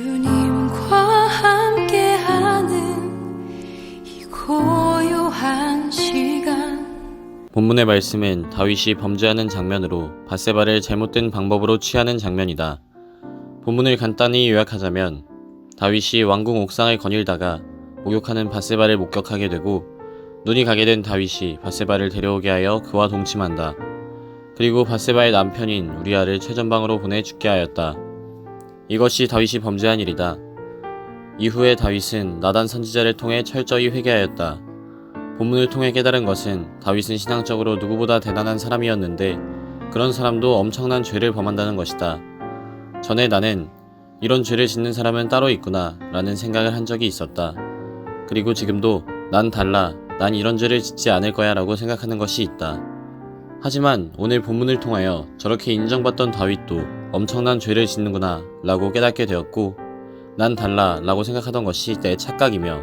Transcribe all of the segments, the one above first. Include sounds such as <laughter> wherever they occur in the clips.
주님과 함께하는 이 고요한 시간 본문의 말씀은 다윗이 범죄하는 장면으로 바세바를 잘못된 방법으로 취하는 장면이다. 본문을 간단히 요약하자면 다윗이 왕궁 옥상을 거닐다가 목욕하는 바세바를 목격하게 되고 눈이 가게 된 다윗이 바세바를 데려오게 하여 그와 동침한다. 그리고 바세바의 남편인 우리아를 최전방으로 보내 죽게 하였다. 이것이 다윗이 범죄한 일이다. 이후에 다윗은 나단 선지자를 통해 철저히 회개하였다. 본문을 통해 깨달은 것은 다윗은 신앙적으로 누구보다 대단한 사람이었는데 그런 사람도 엄청난 죄를 범한다는 것이다. 전에 나는 이런 죄를 짓는 사람은 따로 있구나 라는 생각을 한 적이 있었다. 그리고 지금도 난 달라, 난 이런 죄를 짓지 않을 거야 라고 생각하는 것이 있다. 하지만 오늘 본문을 통하여 저렇게 인정받던 다윗도 엄청난 죄를 짓는구나 라고 깨닫게 되었고 난 달라 라고 생각하던 것이 내 착각이며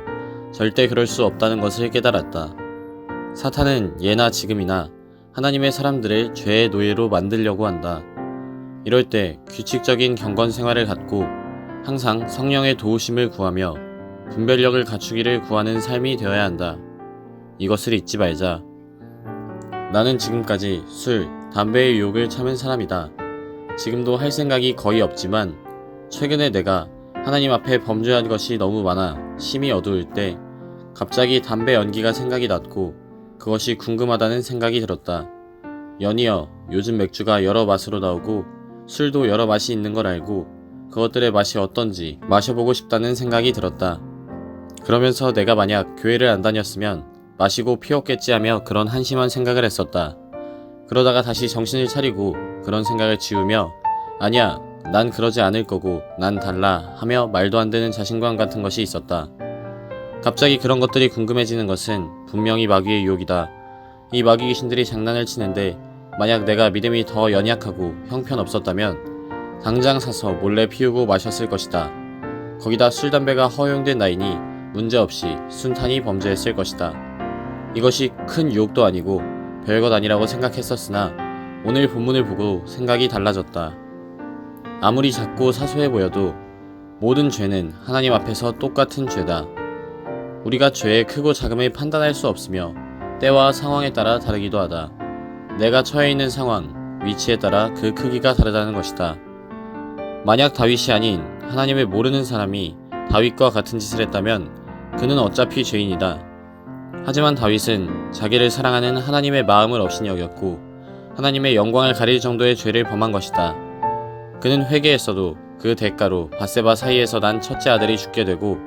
절대 그럴 수 없다는 것을 깨달았다. 사탄은 예나 지금이나 하나님의 사람들을 죄의 노예로 만들려고 한다. 이럴 때 규칙적인 경건 생활을 갖고 항상 성령의 도우심을 구하며 분별력을 갖추기를 구하는 삶이 되어야 한다. 이것을 잊지 말자. 나는 지금까지 술, 담배의 유혹을 참은 사람이다. 지금도 할 생각이 거의 없지만 최근에 내가 하나님 앞에 범죄한 것이 너무 많아 심히 어두울 때 갑자기 담배 연기가 생각이 났고 그것이 궁금하다는 생각이 들었다. 연이어 요즘 맥주가 여러 맛으로 나오고 술도 여러 맛이 있는 걸 알고 그것들의 맛이 어떤지 마셔보고 싶다는 생각이 들었다. 그러면서 내가 만약 교회를 안 다녔으면 마시고 피웠겠지 하며 그런 한심한 생각을 했었다. 그러다가 다시 정신을 차리고 그런 생각을 지우며 아니야, 난 그러지 않을 거고 난 달라 하며 말도 안 되는 자신감 같은 것이 있었다. 갑자기 그런 것들이 궁금해지는 것은 분명히 마귀의 유혹이다. 이 마귀 귀신들이 장난을 치는데 만약 내가 믿음이 더 연약하고 형편없었다면 당장 사서 몰래 피우고 마셨을 것이다. 거기다 술, 담배가 허용된 나이니 문제없이 순탄히 범죄했을 것이다. 이것이 큰 유혹도 아니고 별것 아니라고 생각했었으나 오늘 본문을 보고 생각이 달라졌다. 아무리 작고 사소해 보여도 모든 죄는 하나님 앞에서 똑같은 죄다. 우리가 죄의 크고 작음을 판단할 수 없으며 때와 상황에 따라 다르기도 하다. 내가 처해 있는 상황, 위치에 따라 그 크기가 다르다는 것이다. 만약 다윗이 아닌 하나님을 모르는 사람이 다윗과 같은 짓을 했다면 그는 어차피 죄인이다. 하지만 다윗은 자기를 사랑하는 하나님의 마음을 없이 여겼고 하나님의 영광을 가릴 정도의 죄를 범한 것이다. 그는 회개했어도 그 대가로 바세바 사이에서 난 첫째 아들이 죽게 되고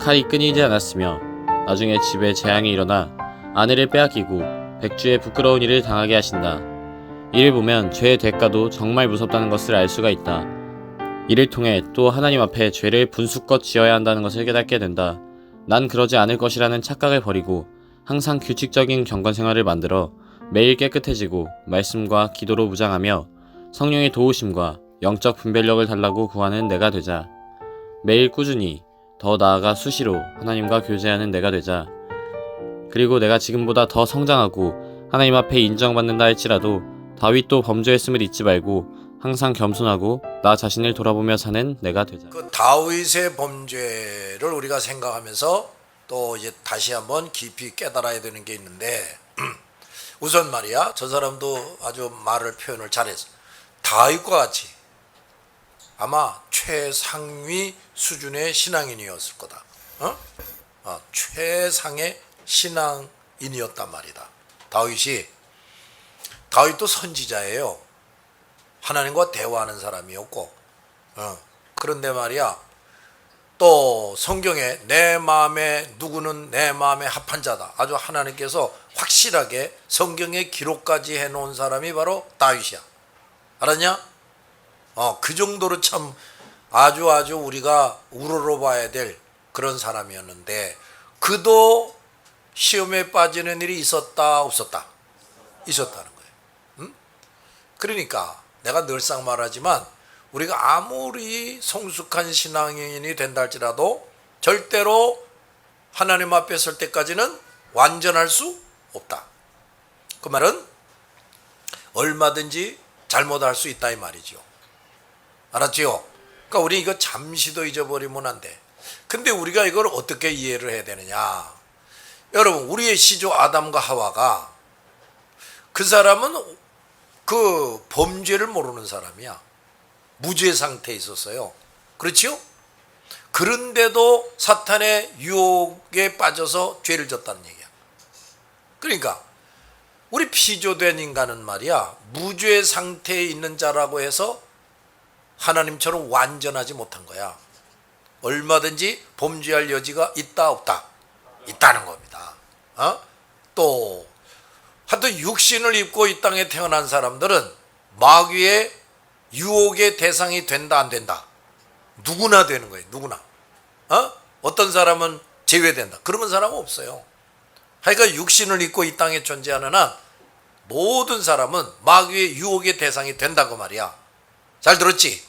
칼이 끊이지 않았으며 나중에 집에 재앙이 일어나 아내를 빼앗기고 백주의 부끄러운 일을 당하게 하신다. 이를 보면 죄의 대가도 정말 무섭다는 것을 알 수가 있다. 이를 통해 또 하나님 앞에 죄를 분수껏 지어야 한다는 것을 깨닫게 된다. 난 그러지 않을 것이라는 착각을 버리고 항상 규칙적인 경건 생활을 만들어 매일 깨끗해지고 말씀과 기도로 무장하며 성령의 도우심과 영적 분별력을 달라고 구하는 내가 되자. 매일 꾸준히 더 나아가 수시로 하나님과 교제하는 내가 되자. 그리고 내가 지금보다 더 성장하고 하나님 앞에 인정받는다 할지라도 다윗도 범죄했음을 잊지 말고 항상 겸손하고 나 자신을 돌아보며 사는 내가 되자. 그 다윗의 범죄를 우리가 생각하면서 또 이제 다시 한번 깊이 깨달아야 되는 게 있는데 <clears throat> 우선 말이야 저 사람도 아주 말을 표현을 잘했어. 다윗과 같이. 아마 최상위 수준의 신앙인이었을 거다. 어? 어, 최상의 신앙인이었단 말이다. 다윗이 다윗도 선지자예요. 하나님과 대화하는 사람이었고 어, 그런데 말이야 또 성경에 내 마음에 누구는 내 마음에 합한 자다. 아주 하나님께서 확실하게 성경에 기록까지 해놓은 사람이 바로 다윗이야. 알았냐? 어, 그 정도로 참 아주 아주 우리가 우러러 봐야 될 그런 사람이었는데 그도 시험에 빠지는 일이 있었다 없었다 있었다는 거예요. 응? 그러니까 내가 늘상 말하지만 우리가 아무리 성숙한 신앙인이 된다 할지라도 절대로 하나님 앞에 설 때까지는 완전할 수 없다. 그 말은 얼마든지 잘못할 수 있다 이 말이죠. 알았지요? 그러니까 우리 이거 잠시도 잊어버리면 안 돼. 근데 우리가 이걸 어떻게 이해를 해야 되느냐? 여러분, 우리의 시조 아담과 하와가 그 사람은 그 범죄를 모르는 사람이야. 무죄 상태에 있었어요. 그렇지요? 그런데도 사탄의 유혹에 빠져서 죄를 졌다는 얘기야. 그러니까 우리 피조된 인간은 말이야 무죄 상태에 있는 자라고 해서 하나님처럼 완전하지 못한 거야. 얼마든지 범죄할 여지가 있다 없다 있다는 겁니다. 어? 또 하여튼 육신을 입고 이 땅에 태어난 사람들은 마귀의 유혹의 대상이 된다 안 된다. 누구나 되는 거예요. 누구나. 어? 어떤 사람은 제외된다. 그러면 사람은 없어요. 하여간 육신을 입고 이 땅에 존재하는 한 모든 사람은 마귀의 유혹의 대상이 된다고 말이야. 잘 들었지?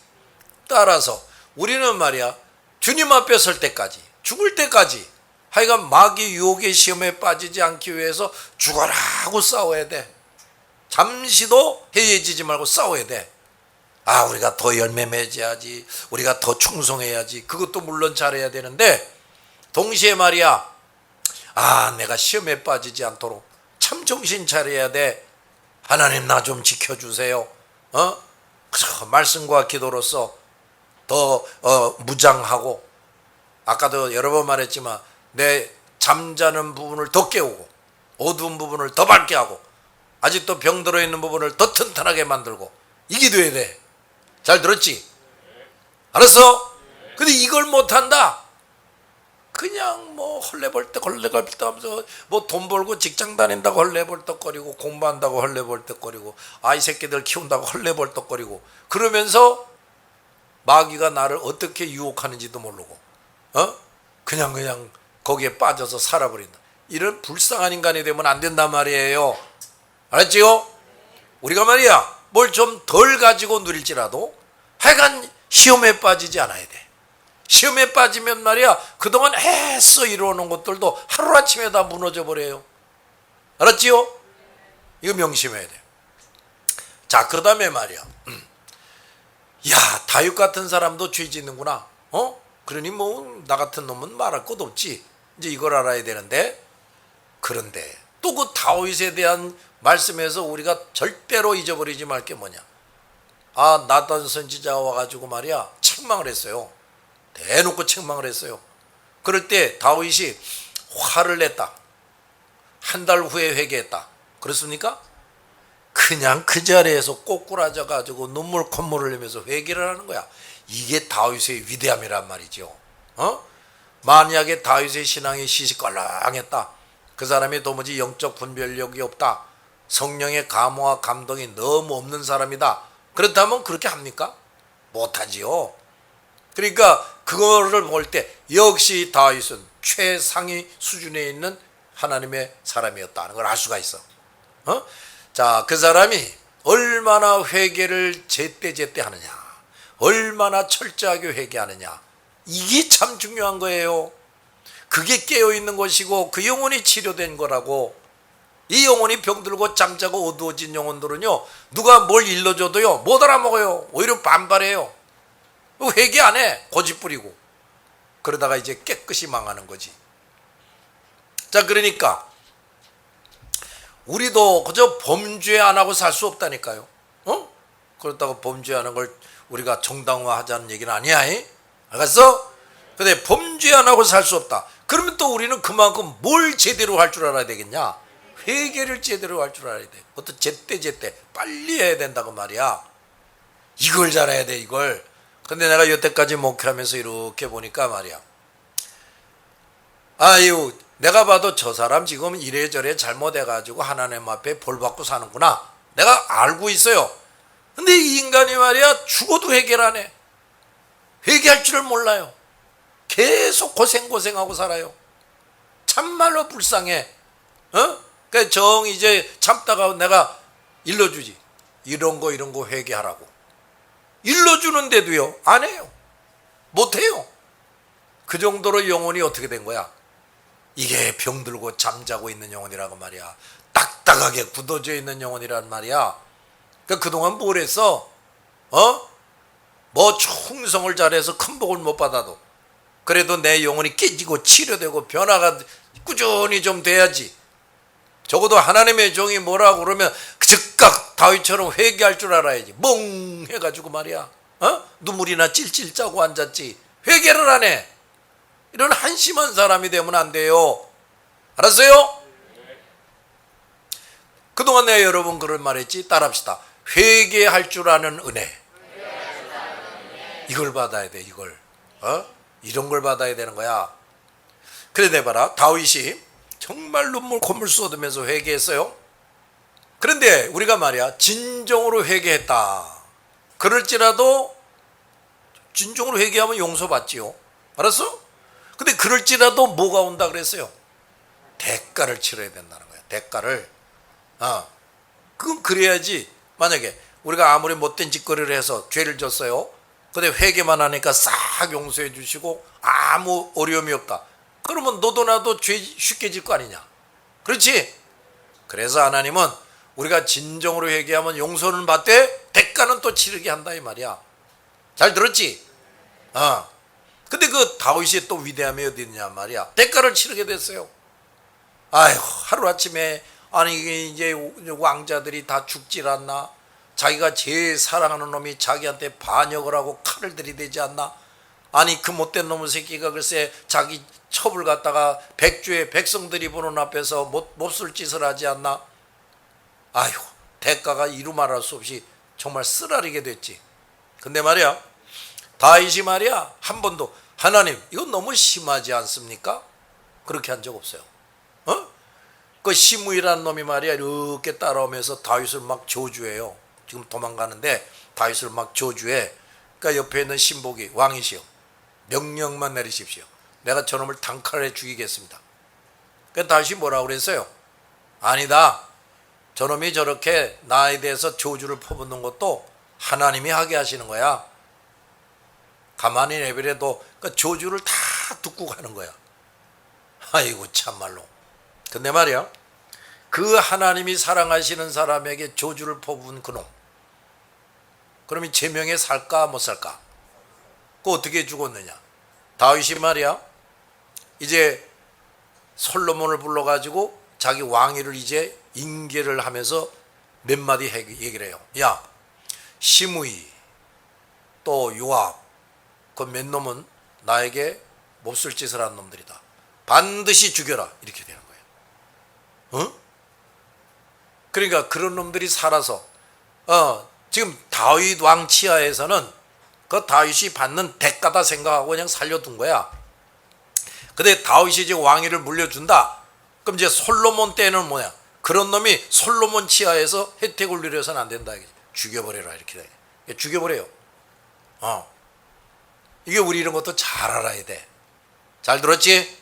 따라서 우리는 말이야 주님 앞에 설 때까지 죽을 때까지 하여간 마귀 유혹의 시험에 빠지지 않기 위해서 죽어라고 싸워야 돼. 잠시도 해해지지 말고 싸워야 돼. 아, 우리가 더 열매 맺어야지. 우리가 더 충성해야지. 그것도 물론 잘해야 되는데, 동시에 말이야. 아, 내가 시험에 빠지지 않도록 참 정신 차려야 돼. 하나님 나 좀 지켜주세요. 어? 그저 말씀과 기도로서 더 어, 무장하고 아까도 여러 번 말했지만 내 잠자는 부분을 더 깨우고 어두운 부분을 더 밝게 하고 아직도 병들어 있는 부분을 더 튼튼하게 만들고 돼야 돼. 잘 들었지? 알았어? 근데 이걸 못한다? 그냥 뭐 헐레벌떡 헐레벌떡 하면서 뭐 돈 벌고 직장 다닌다고 헐레벌떡거리고 공부한다고 헐레벌떡거리고 아이 새끼들 키운다고 헐레벌떡거리고 그러면서 마귀가 나를 어떻게 유혹하는지도 모르고 어? 그냥 그냥 거기에 빠져서 살아버린다. 이런 불쌍한 인간이 되면 안 된단 말이에요. 알았지요? 우리가 말이야 뭘 좀 덜 가지고 누릴지라도 하여간 시험에 빠지지 않아야 돼. 시험에 빠지면 말이야 그동안 애써 이루어놓은 것들도 하루아침에 다 무너져 버려요. 알았지요? 이거 명심해야 돼. 자, 그 다음에 말이야. 음. 야, 다윗 같은 사람도 죄 짓는구나. 어? 그러니 뭐 나 같은 놈은 말할 것 없지. 이제 이걸 알아야 되는데 그런데 또 그 다윗에 대한 말씀에서 우리가 절대로 잊어버리지 말 게 뭐냐? 아, 나단 선지자가 와가지고 말이야 책망을 했어요. 대놓고 책망을 했어요. 그럴 때 다윗이 화를 냈다. 한 달 후에 회개했다. 그렇습니까? 그냥 그 자리에서 꼬꾸라져 가지고 눈물 콧물을 흘리면서 회개를 하는 거야. 이게 다윗의 위대함이란 말이죠. 어? 만약에 다윗의 신앙이 시시껄렁했다. 그 사람이 도무지 영적 분별력이 없다. 성령의 감화와 감동이 너무 없는 사람이다. 그렇다면 그렇게 합니까? 못하지요. 그러니까 그거를 볼 때 역시 다윗은 최상위 수준에 있는 하나님의 사람이었다는 걸 알 수가 있어. 어? 자, 그 사람이 얼마나 회개를 제때제때 하느냐, 얼마나 철저하게 회개하느냐, 이게 참 중요한 거예요. 그게 깨어 있는 것이고 그 영혼이 치료된 거라고. 이 영혼이 병들고 잠자고 어두워진 영혼들은요, 누가 뭘 일러줘도요, 못 알아먹어요. 오히려 반발해요. 회개 안 해. 고집 부리고. 그러다가 이제 깨끗이 망하는 거지. 자, 그러니까 우리도 그저 범죄 안 하고 살 수 없다니까요. 어? 그렇다고 범죄하는 걸 우리가 정당화하자는 얘기는 아니야. 이? 알겠어? 근데 범죄 안 하고 살 수 없다. 그러면 또 우리는 그만큼 뭘 제대로 할 줄 알아야 되겠냐? 회개를 제대로 할 줄 알아야 돼. 어떤 제때 제때 빨리 해야 된다고 말이야. 이걸 잘해야 돼, 이걸. 근데 내가 여태까지 목회하면서 이렇게 보니까 말이야. 아유, 내가 봐도 저 사람 지금 이래저래 잘못해가지고 하나님 앞에 벌 받고 사는구나. 내가 알고 있어요. 근데 이 인간이 말이야, 죽어도 회개를 안 해. 회개할 줄을 몰라요. 계속 고생고생하고 살아요. 참말로 불쌍해. 어? 그정 이제 참다가 내가 일러주지. 이런 거 이런 거 회개하라고. 일러주는데도요 안 해요. 못 해요. 그 정도로 영혼이 어떻게 된 거야? 이게 병들고 잠자고 있는 영혼이라고 말이야. 딱딱하게 굳어져 있는 영혼이란 말이야. 그러니까 그동안 뭘 했어? 어? 뭐 충성을 잘해서 큰 복을 못 받아도 그래도 내 영혼이 깨지고 치료되고 변화가 꾸준히 좀 돼야지. 적어도 하나님의 종이 뭐라고 그러면 즉각 다윗처럼 회개할 줄 알아야지. 멍 해가지고 말이야. 어? 눈물이나 찔찔 짜고 앉았지. 회개를 안 해. 이런 한심한 사람이 되면 안 돼요. 알았어요? 그동안 내가 여러분 그런 말했지. 따라합시다. 회개할 줄 아는 은혜. 이걸 받아야 돼. 이걸. 어? 이런 걸 받아야 되는 거야. 그래 내봐라. 다윗이 정말 눈물 콧물 쏟으면서 회개했어요. 그런데 우리가 말이야 진정으로 회개했다. 그럴지라도 진정으로 회개하면 용서받지요. 알았어? 근데 그럴지라도 뭐가 온다 그랬어요? 대가를 치러야 된다는 거야. 대가를. 아, 그건 그래야지. 만약에 우리가 아무리 못된 짓거리를 해서 죄를 졌어요. 근데 회개만 하니까 싹 용서해 주시고 아무 어려움이 없다. 그러면 너도 나도 죄 쉽게 질 거 아니냐. 그렇지? 그래서 하나님은 우리가 진정으로 회개하면 용서는 받되 대가는 또 치르게 한다 이 말이야. 잘 들었지? 어. 근데 그 다윗이 또 위대함이 어디 있냐 말이야. 대가를 치르게 됐어요. 아휴 하루아침에 아니 이제 왕자들이 다 죽질 않나 자기가 제일 사랑하는 놈이 자기한테 반역을 하고 칼을 들이대지 않나 아니 그 못된 놈의 새끼가 글쎄 자기 첩을 갖다가 백주의 백성들이 보는 앞에서 못, 몹쓸 짓을 하지 않나 아휴 대가가 이루 말할 수 없이 정말 쓰라리게 됐지 근데 말이야 다윗이 말이야 한 번도 하나님 이건 너무 심하지 않습니까 그렇게 한 적 없어요 어? 그 시무이라는 놈이 말이야 이렇게 따라오면서 다윗을 막 저주해요. 지금 도망가는데 다윗을 막 저주해. 그러니까 옆에 있는 신복이 왕이시여 명령만 내리십시오. 내가 저놈을 단칼에 죽이겠습니다. 그 다윗이 뭐라고 그랬어요? 아니다. 저놈이 저렇게 나에 대해서 저주를 퍼붓는 것도 하나님이 하게 하시는 거야. 가만히 내버려도 그 저주를 다 듣고 가는 거야. 아이고 참말로. 근데 말이야, 그 하나님이 사랑하시는 사람에게 저주를 퍼부은 그놈. 그러면 제명에 살까 못 살까? 그 어떻게 죽었느냐? 다윗이 말이야, 이제 솔로몬을 불러가지고 자기 왕위를 이제 인계를 하면서 몇 마디 해- 얘기를 해요. 야, 시므이 또 요압 그 몇 놈은 나에게 몹쓸 짓을 한 놈들이다. 반드시 죽여라 이렇게 되는 거예요. 어? 그러니까 그런 놈들이 살아서 어 지금 다윗 왕 치하에서는 그 다윗이 받는 대가다 생각하고 그냥 살려둔 거야. 근데 다윗이 이제 왕위를 물려준다. 그럼 이제 솔로몬 때는 뭐냐? 그런 놈이 솔로몬 치하에서 혜택을 누려서는 안 된다. 죽여버려라 이렇게 돼. 죽여버려요. 어. 이게 우리 이런 것도 잘 알아야 돼. 잘 들었지?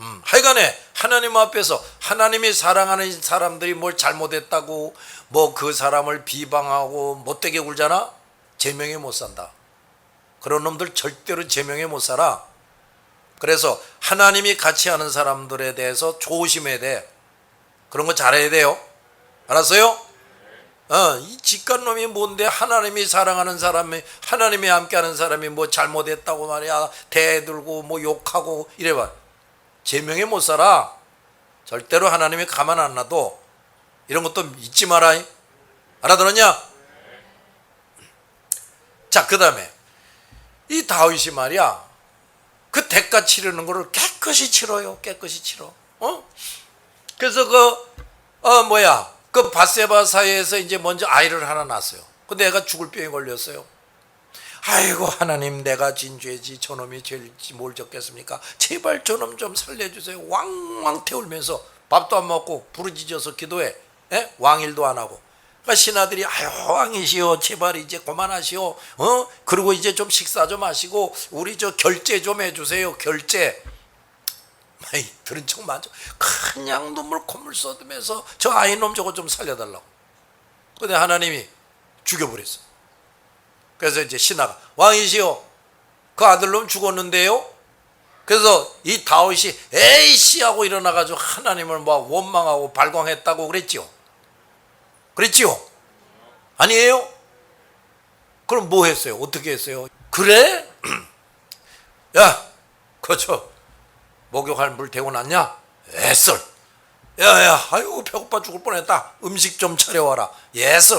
음, 하여간에 하나님 앞에서 하나님이 사랑하는 사람들이 뭘 잘못했다고 뭐 그 사람을 비방하고 못되게 굴잖아? 제명에 못 산다. 그런 놈들 절대로 제명에 못 살아. 그래서 하나님이 같이 하는 사람들에 대해서 조심해야 돼. 그런 거 잘해야 돼요. 알았어요? 어, 이 직간 놈이 뭔데 하나님이 사랑하는 사람이 하나님이 함께하는 사람이 뭐 잘못했다고 말이야 대들고 뭐 욕하고 이래봐 제명에 못 살아 절대로 하나님이 가만 안 놔도 이런 것도 잊지 마라 알아들었냐? 자 그 다음에 이 다윗이 말이야 그 대가 치르는 거를 깨끗이 치러요 깨끗이 치러 어? 그래서 그 어 뭐야 그 바세바 사이에서 이제 먼저 아이를 하나 낳았어요. 근데 애가 죽을 병에 걸렸어요. 아이고 하나님 내가 진죄지 저놈이 죄일지 뭘 졌겠습니까? 제발 저놈 좀 살려주세요. 왕왕 태울면서 밥도 안 먹고 부르짖어서 기도해. 에? 왕일도 안 하고. 그러니까 신하들이 아유 왕이시여 제발 이제 그만하시오. 어? 그리고 이제 좀 식사 좀 하시고 우리 저 결제 좀 해주세요. 결제. 아이 들은 척 많죠. 그냥 눈물 콧물 쏟으면서 저 아이놈 저거 좀 살려달라고. 근데 하나님이 죽여버렸어. 그래서 이제 신하가 왕이시여 그 아들놈 죽었는데요. 그래서 이 다윗이 에이씨 하고 일어나가지고 하나님을 막 원망하고 발광했다고 그랬지요. 그랬지요? 아니에요? 그럼 뭐 했어요? 어떻게 했어요? 그래? <clears throat> 야, 그저 목욕할 물 났냐? 예슬. 야야, 아이고 배고파 죽을 뻔했다. 음식 좀 차려와라. 예슬.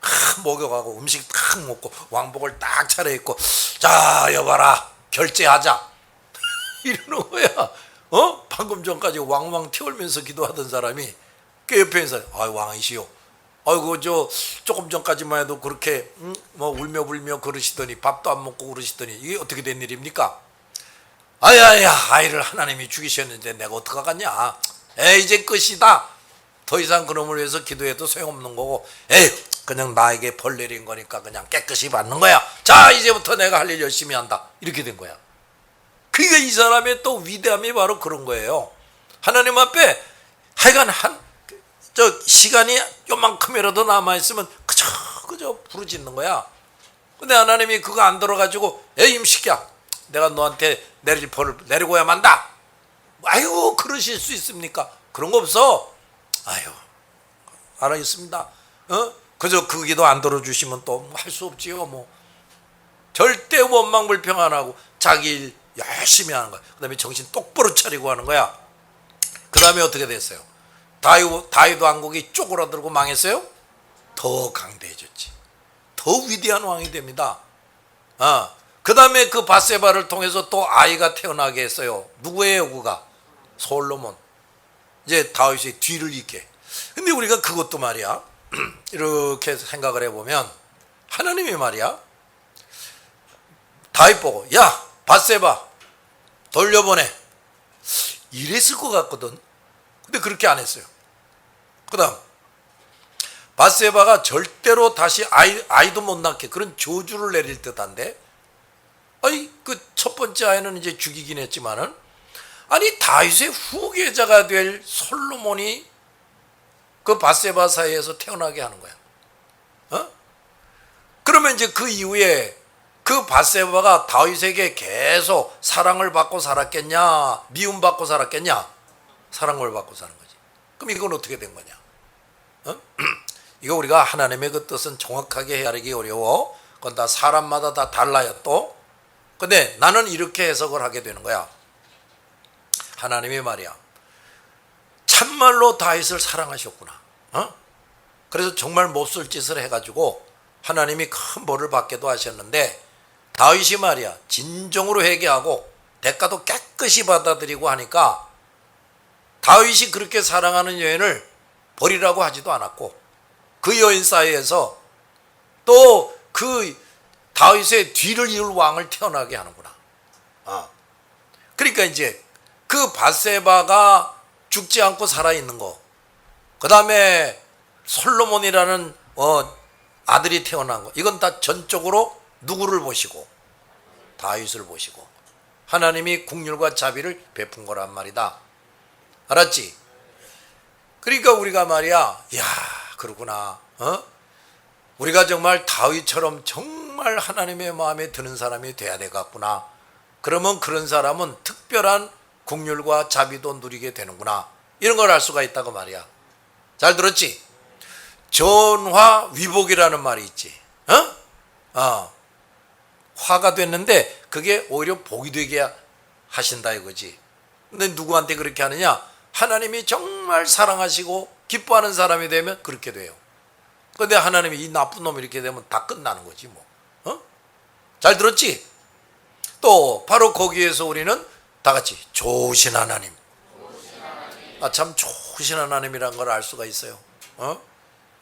크, 목욕하고 음식 딱 먹고 왕복을 딱 차려입고 자 여봐라 결제하자 <laughs> 이러는 거야. 어? 방금 전까지 왕왕 튀울면서 기도하던 사람이 그 옆에 있는 사람이 왕이시오. 아이고 저 조금 전까지만 해도 그렇게 음, 뭐 울며 불며 그러시더니 밥도 안 먹고 그러시더니 이게 어떻게 된 일입니까? 아야야 아이를 하나님이 죽이셨는데 내가 어떡하겠냐? 에이 이제 끝이다. 더 이상 그놈을 위해서 기도해도 소용없는 거고. 에이 그냥 나에게 벌 내린 거니까 그냥 깨끗이 받는 거야. 자 이제부터 내가 할 일 열심히 한다. 이렇게 된 거야. 그게 이 사람의 또 위대함이 바로 그런 거예요. 하나님 앞에 하여간 한 저 시간이 요만큼이라도 남아 있으면 그저 그저 부르짖는 거야. 근데 하나님이 그거 안 들어가지고 에이 임식이야. 내가 너한테 내릴 벌을 내리고야 만다. 아이고 그러실 수 있습니까? 그런 거 없어. 아유 알아 있습니다. 어? 그저 그 기도 안 들어주시면 또 할 수 없지요 뭐. 절대 원망불평 안 하고 자기 일 열심히 하는 거야. 그 다음에 정신 똑바로 차리고 하는 거야. 그 다음에 어떻게 됐어요 다이도, 다이도 왕국이 쪼그라들고 망했어요 더 강대해졌지 더 위대한 왕이 됩니다 아, 그 다음에 그 바세바를 통해서 또 아이가 태어나게 했어요. 누구예요, 그가? 솔로몬. 이제 다윗의 뒤를 잇게. 근데 우리가 그것도 말이야. <clears throat> 이렇게 생각을 해보면 하나님이 말이야. 다윗 보고 야 바세바 돌려보내. 이랬을 것 같거든. 근데 그렇게 안 했어요. 그 다음 바세바가 절대로 다시 아이, 아이도 못 낳게 그런 저주를 내릴 듯한데 아니 그 첫 번째 아이는 이제 죽이긴 했지만은 아니 다윗의 후계자가 될 솔로몬이 그 바세바 사이에서 태어나게 하는 거야. 어? 그러면 이제 그 이후에 그 바세바가 다윗에게 계속 사랑을 받고 살았겠냐, 미움 받고 살았겠냐, 사랑을 받고 사는 거지. 그럼 이건 어떻게 된 거냐? 어? <clears throat> 이거 우리가 하나님의 그 뜻은 정확하게 헤아리기 어려워. 그건 다 사람마다 다 달라요 또. 근데 나는 이렇게 해석을 하게 되는 거야. 하나님이 말이야. 참말로 다윗을 사랑하셨구나. 어? 그래서 정말 못쓸 짓을 해가지고 하나님이 큰 벌을 받게도 하셨는데 다윗이 말이야 진정으로 회개하고 대가도 깨끗이 받아들이고 하니까 다윗이 그렇게 사랑하는 여인을 버리라고 하지도 않았고 그 여인 사이에서 또 그 다윗의 뒤를 이을 왕을 태어나게 하는구나. 아. 그러니까 이제 그 바세바가 죽지 않고 살아 있는 거. 그 다음에 솔로몬이라는 어, 아들이 태어난 거. 이건 다 전적으로 누구를 보시고 다윗을 보시고 하나님이 국률과 자비를 베푼 거란 말이다. 알았지? 그러니까 우리가 말이야, 야, 그러구나. 어? 우리가 정말 다윗처럼 정말 하나님의 마음에 드는 사람이 돼야 되겠구나. 그러면 그런 사람은 특별한 국률과 자비도 누리게 되는구나. 이런 걸 알 수가 있다고 말이야. 잘 들었지? 전화 위복이라는 말이 있지. 어? 어. 화가 됐는데 그게 오히려 복이 되게 하신다 이거지. 근데 누구한테 그렇게 하느냐? 하나님이 정말 사랑하시고 기뻐하는 사람이 되면 그렇게 돼요. 근데 하나님이 이 나쁜 놈 이렇게 되면 다 끝나는 거지 뭐. 어? 잘 들었지? 또 바로 거기에서 우리는 다 같이 좋으신 하나님. 아참 좋으신 하나님이란 걸 알 수가 있어요. 어?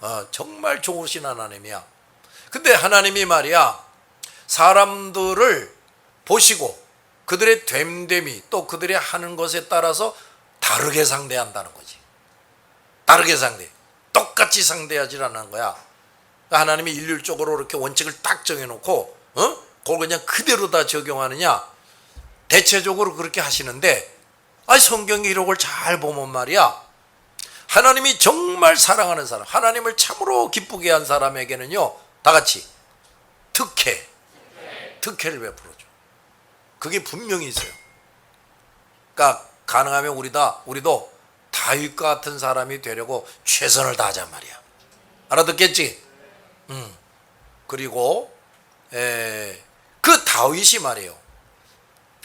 어, 정말 좋으신 하나님이야. 근데 하나님이 말이야 사람들을 보시고 그들의 됨됨이 또 그들의 하는 것에 따라서 다르게 상대한다는 거지. 다르게 상대. 똑같이 상대하지 않는 거야. 그러니까 하나님이 일률적으로 이렇게 원칙을 딱 정해놓고, 어? 그걸 그냥 그대로 다 적용하느냐? 대체적으로 그렇게 하시는데, 아 성경 기록을 잘 보면 말이야. 하나님이 정말 사랑하는 사람, 하나님을 참으로 기쁘게 한 사람에게는요, 다 같이 특혜, 특혜를 베풀어줘. 그게 분명히 있어요. 그러니까 가능하면 우리다, 우리도 다윗과 같은 사람이 되려고 최선을 다하자 말이야. 알아듣겠지? 음. 그리고 에, 그 다윗이 말이에요.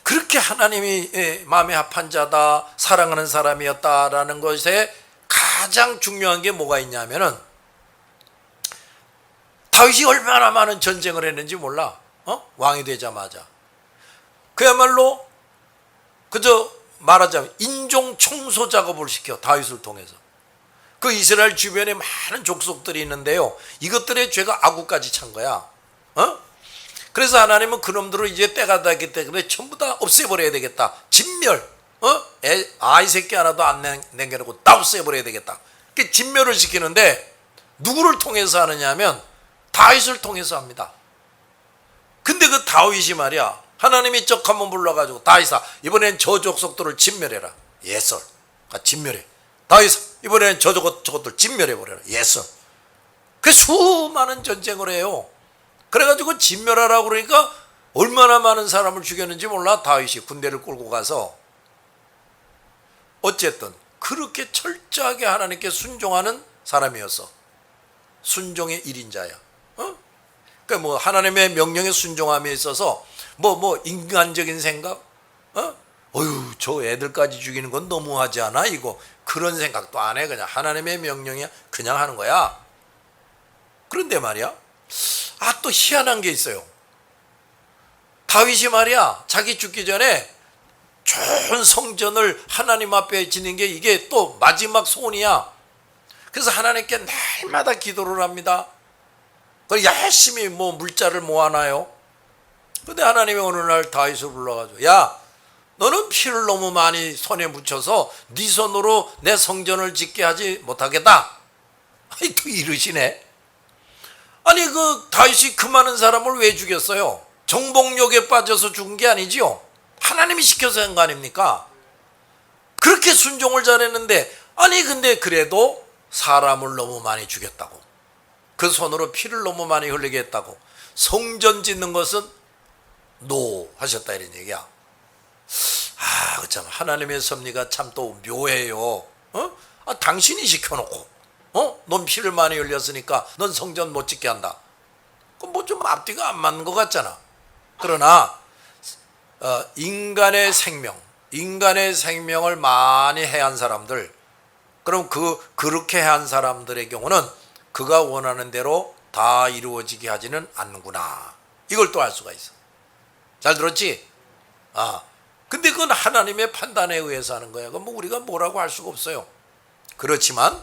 그렇게 하나님이 예, 마음에 합한 자다, 사랑하는 사람이었다라는 것에 가장 중요한 게 뭐가 있냐면은 다윗이 얼마나 많은 전쟁을 했는지 몰라. 어? 왕이 되자마자. 그야말로 그저 말하자면 인종 청소 작업을 시켜 다윗을 통해서. 그 이스라엘 주변에 많은 족속들이 있는데요. 이것들의 죄가 아구까지 찬 거야. 어? 그래서 하나님은 그놈들을 이제 때가 됐기 때문에 전부 다 없애버려야 되겠다. 진멸. 어? 애, 아이 새끼 하나도 안 남- 남겨놓고 다 없애버려야 되겠다. 그 진멸을 시키는데 누구를 통해서 하느냐 하면 다윗을 통해서 합니다. 근데 그 다윗이 말이야. 하나님이 쩍 한번 불러가지고 다윗아 이번엔 저 족속들을 진멸해라. 예설. 아, 진멸해. 다윗아 이번엔 저 저것 저것들 진멸해버려라. 예설. 그 수많은 전쟁을 해요. 그래가지고 진멸하라고 그러니까 얼마나 많은 사람을 죽였는지 몰라 다윗이 군대를 끌고 가서 어쨌든 그렇게 철저하게 하나님께 순종하는 사람이었어. 순종의 일인자야. 어? 그러니까 뭐 하나님의 명령에 순종함에 있어서 뭐 뭐 인간적인 생각, 어? 어휴 저 애들까지 죽이는 건 너무하지 않아 이거 그런 생각도 안 해 그냥 하나님의 명령이야 그냥 하는 거야. 그런데 말이야, 아 또 희한한 게 있어요. 다윗이 말이야 자기 죽기 전에 좋은 성전을 하나님 앞에 지는 게 이게 또 마지막 소원이야. 그래서 하나님께 날마다 기도를 합니다. 그 열심히 뭐 물자를 모아놔요. 근데 하나님이 어느 날 다윗을 불러가지고 야 너는 피를 너무 많이 손에 묻혀서 네 손으로 내 성전을 짓게 하지 못하겠다. 아니 또 이러시네. 아니 그 다윗이 그 많은 사람을 왜 죽였어요? 정복욕에 빠져서 죽은 게 아니지요. 하나님이 시켜서 한 거 아닙니까? 그렇게 순종을 잘했는데 아니 근데 그래도 사람을 너무 많이 죽였다고. 그 손으로 피를 너무 많이 흘리게 했다고. 성전 짓는 것은 노 하셨다 이런 얘기야. 아, 참 하나님의 섭리가 참 또 묘해요. 어? 아, 당신이 시켜놓고, 어? 넌 피를 많이 흘렸으니까 넌 성전 못 짓게 한다. 그럼 뭐 좀 앞뒤가 안 맞는 것 같잖아. 그러나 어, 인간의 생명, 인간의 생명을 많이 해한 사람들, 그럼 그 그렇게 한 사람들의 경우는 그가 원하는 대로 다 이루어지게 하지는 않는구나. 이걸 또 알 수가 있어. 잘 들었지? 아, 근데 그건 하나님의 판단에 의해서 하는 거야. 그건 뭐 우리가 뭐라고 할 수가 없어요. 그렇지만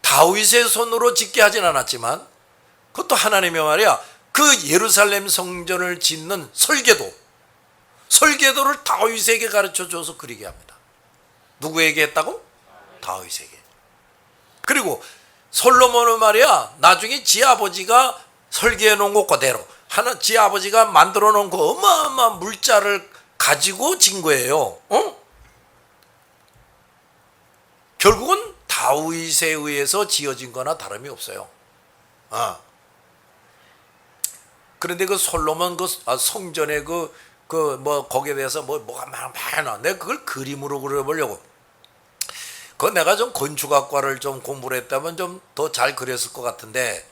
다윗의 손으로 짓게 하진 않았지만 그것도 하나님의 말이야. 그 예루살렘 성전을 짓는 설계도, 설계도를 다윗에게 가르쳐 줘서 그리게 합니다. 누구에게 했다고? 다윗에게. 그리고 솔로몬은 말이야. 나중에 지 아버지가 설계해 놓은 것 그대로 하나 지 아버지가 만들어 놓은 그 어마어마한 물자를 가지고 진 거예요. 어? 결국은 다윗에 의해서 지어진 거나 다름이 없어요. 아. 그런데 그 솔로몬 그 아, 성전의 그그 뭐 거기에 대해서 뭐 뭐가 많- 많아. 내가 그걸 그림으로 그려보려고. 그 내가 좀 건축학과를 좀 공부를 했다면 좀 더 잘 그렸을 것 같은데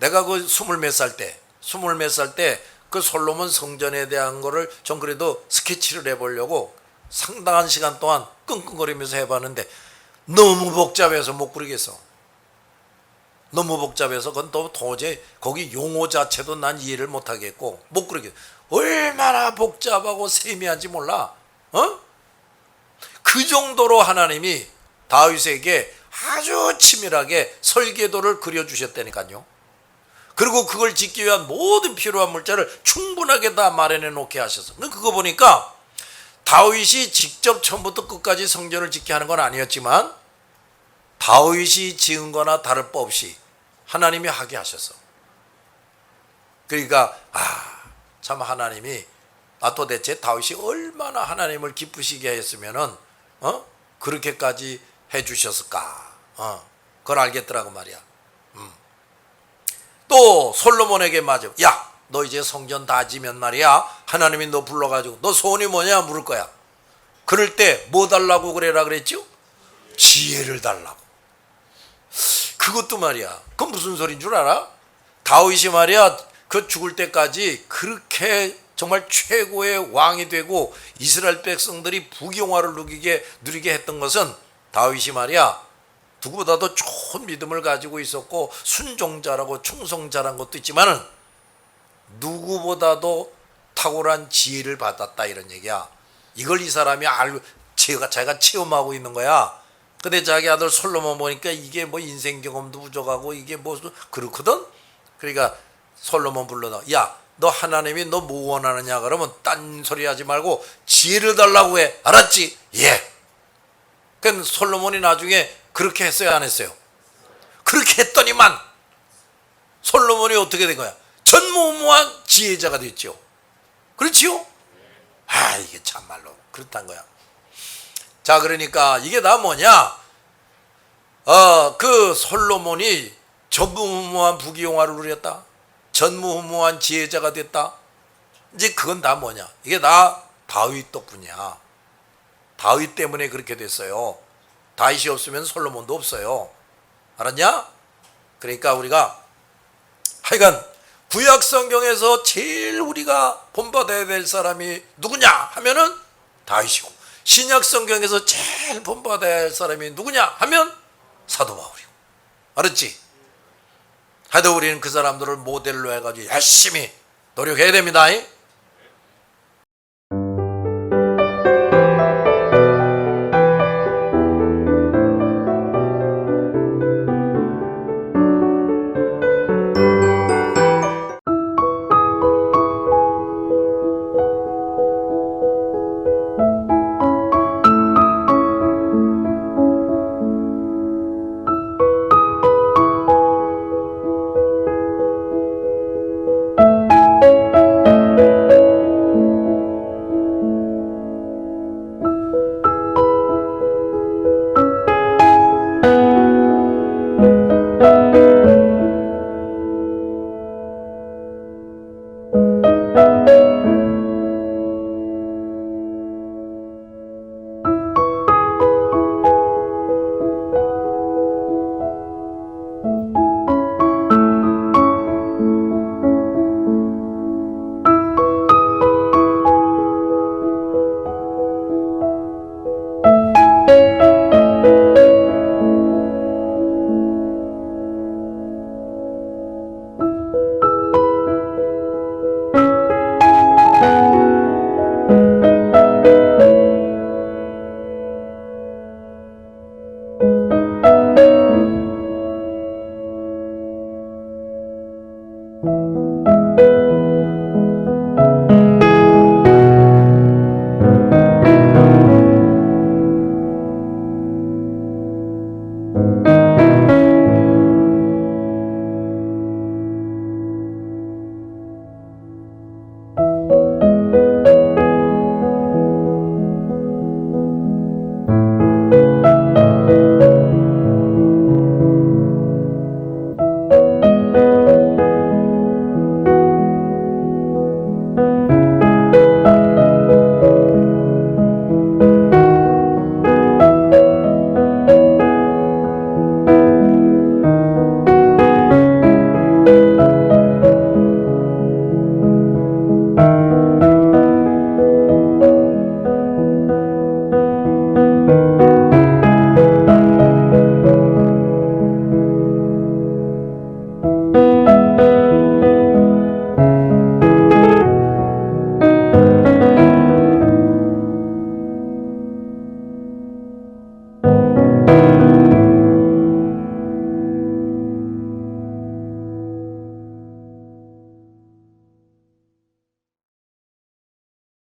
내가 그 스물 몇 살 때, 스물 몇 살 때 그 솔로몬 성전에 대한 거를 좀 그래도 스케치를 해보려고 상당한 시간 동안 끙끙거리면서 해봤는데 너무 복잡해서 못 그리겠어. 너무 복잡해서 그건 또 도저히 거기 용어 자체도 난 이해를 못 하겠고 못 그리겠어. 얼마나 복잡하고 세미한지 몰라. 어? 그 정도로 하나님이 다윗에게 아주 치밀하게 설계도를 그려주셨다니까요. 그리고 그걸 짓기 위한 모든 필요한 물자를 충분하게 다 마련해 놓게 하셔서. 그거 보니까 다윗이 직접 처음부터 끝까지 성전을 짓게 하는 건 아니었지만 다윗이 지은 거나 다를 바 없이 하나님이 하게 하셔서. 그러니까 아, 참 하나님이 아 도대체 다윗이 얼마나 하나님을 기쁘시게 했으면은 어? 그렇게까지 해 주셨을까? 어. 그걸 알겠더라고 말이야. 또 솔로몬에게 맞아. 야, 너 이제 성전 다 지면 말이야. 하나님이 너 불러가지고 너 소원이 뭐냐 물을 거야. 그럴 때 뭐 달라고 그래라 그랬죠? 지혜를 달라고. 그것도 말이야. 그건 무슨 소리인 줄 알아? 다윗이 말이야. 그그 죽을 때까지 그렇게 정말 최고의 왕이 되고 이스라엘 백성들이 부경화를 누리게 누리게 했던 것은 다윗이 말이야 누구보다도 좋은 믿음을 가지고 있었고 순종자라고 충성자란 것도 있지만은 누구보다도 탁월한 지혜를 받았다 이런 얘기야. 이걸 이 사람이 알고 제가 자기가 체험하고 있는 거야. 근데 자기 아들 솔로몬 보니까 이게 뭐 인생 경험도 부족하고 이게 뭐 그렇거든. 그러니까 솔로몬 불러다. 야, 너 하나님이 너 뭐 원하느냐 그러면 딴 소리 하지 말고 지혜를 달라고 해. 알았지? 예. 그럼 솔로몬이 나중에 그렇게 했어요, 안 했어요? 그렇게 했더니만 솔로몬이 어떻게 된 거야? 전무후무한 지혜자가 됐죠. 그렇지요? 아 이게 참말로 그렇단 거야. 자 그러니까 이게 다 뭐냐? 어 그 솔로몬이 전무후무한 부귀영화를 누렸다. 전무후무한 지혜자가 됐다. 이제 그건 다 뭐냐? 이게 다 다윗 덕분이야. 다윗 때문에 그렇게 됐어요. 다윗이 없으면 솔로몬도 없어요. 알았냐? 그러니까 우리가 하여간 구약 성경에서 제일 우리가 본받아야 될 사람이 누구냐 하면은 다윗이고 신약 성경에서 제일 본받아야 할 사람이 누구냐 하면 사도 바울이고 알았지? 하여튼 우리는 그 사람들을 모델로 해가지고 열심히 노력해야 됩니다. 잉?